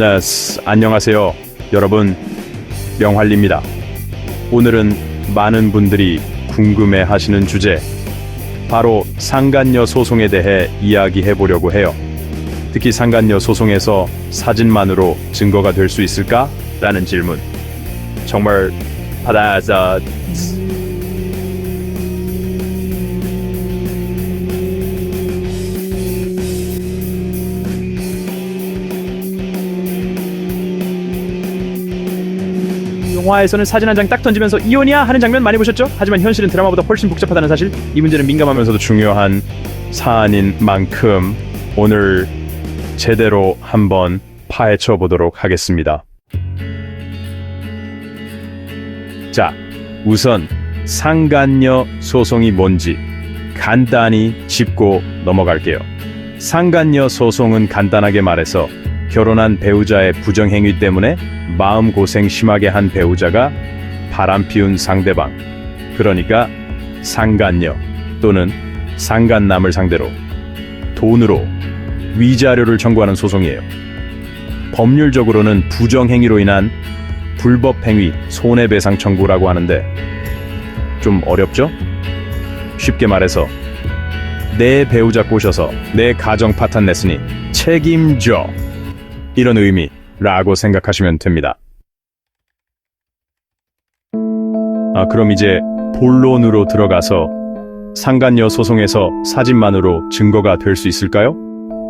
네, 스- 안녕하세요. 여러분, 명활리입니다. 오늘은 많은 분들이 궁금해 하시는 주제, 바로 상간녀 소송에 대해 이야기해 보려고 해요. 특히 상간녀 소송에서 사진만으로 증거가 될 수 있을까? 라는 질문. 정말 받아서 영화에서는 사진 한 장 딱 던지면서 이혼이야 하는 장면 많이 보셨죠? 하지만 현실은 드라마보다 훨씬 복잡하다는 사실 이 문제는 민감하면서도 중요한 사안인 만큼 오늘 제대로 한번 파헤쳐 보도록 하겠습니다. 자, 우선 상간녀 소송이 뭔지 간단히 짚고 넘어갈게요. 상간녀 소송은 간단하게 말해서 결혼한 배우자의 부정행위 때문에 마음고생 심하게 한 배우자가 바람 피운 상대방, 그러니까 상간녀 또는 상간남을 상대로 돈으로 위자료를 청구하는 소송이에요. 법률적으로는 부정행위로 인한 불법행위 손해배상 청구라고 하는데 좀 어렵죠? 쉽게 말해서 내 배우자 꼬셔서 내 가정 파탄 냈으니 책임져 이런 의미라고 생각하시면 됩니다. 아 그럼 이제 본론으로 들어가서 상간녀 소송에서 사진만으로 증거가 될 수 있을까요?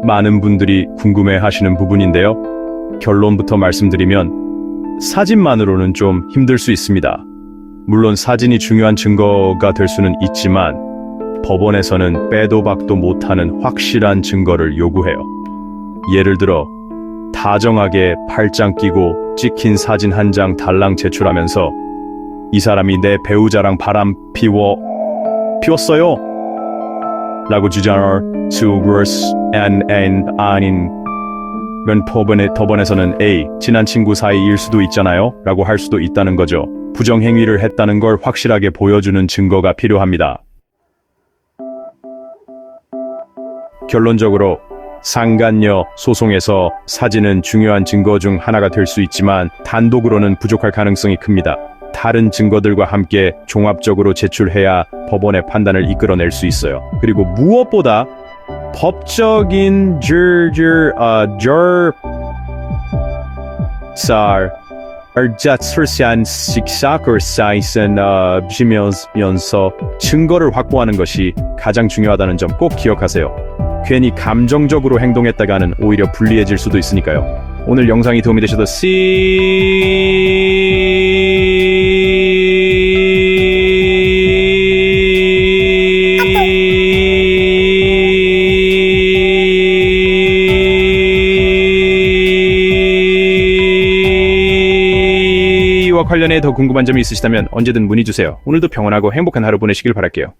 많은 분들이 궁금해 하시는 부분인데요. 결론부터 말씀드리면 사진만으로는 좀 힘들 수 있습니다. 물론 사진이 중요한 증거가 될 수는 있지만 법원에서는 빼도 박도 못하는 확실한 증거를 요구해요. 예를 들어 다정하게 팔짱 끼고 찍힌 사진 한 장 달랑 제출하면서 이 사람이 내 배우자랑 바람 피워 피웠어요. 라고 주장할 수 verse and and 아닌 면 법원에 법원에서는 A 친한 친구 사이일 수도 있잖아요 라고 할 수도 있다는 거죠. 부정행위를 했다는 걸 확실하게 보여주는 증거가 필요합니다. 결론적으로 상간녀 소송에서 사진은 중요한 증거 중 하나가 될 수 있지만 단독으로는 부족할 가능성이 큽니다. 다른 증거들과 함께 종합적으로 제출해야 법원의 판단을 이끌어낼 수 있어요. 그리고 무엇보다 법적인 저저 어저 쌀 얼자설시한 식사걸 사이슨 어 지면서 증거를 확보하는 것이 가장 중요하다는 점 꼭 기억하세요. 괜히 감정적으로 행동했다가는 오히려 불리해질 수도 있으니까요. 오늘 영상이 도움이 되셔서 와 관련해 더 궁금한 점이 있으시다면 언제든 문의 주세요. 오늘도 평온하고 행복한 하루 보내시길 바랄게요.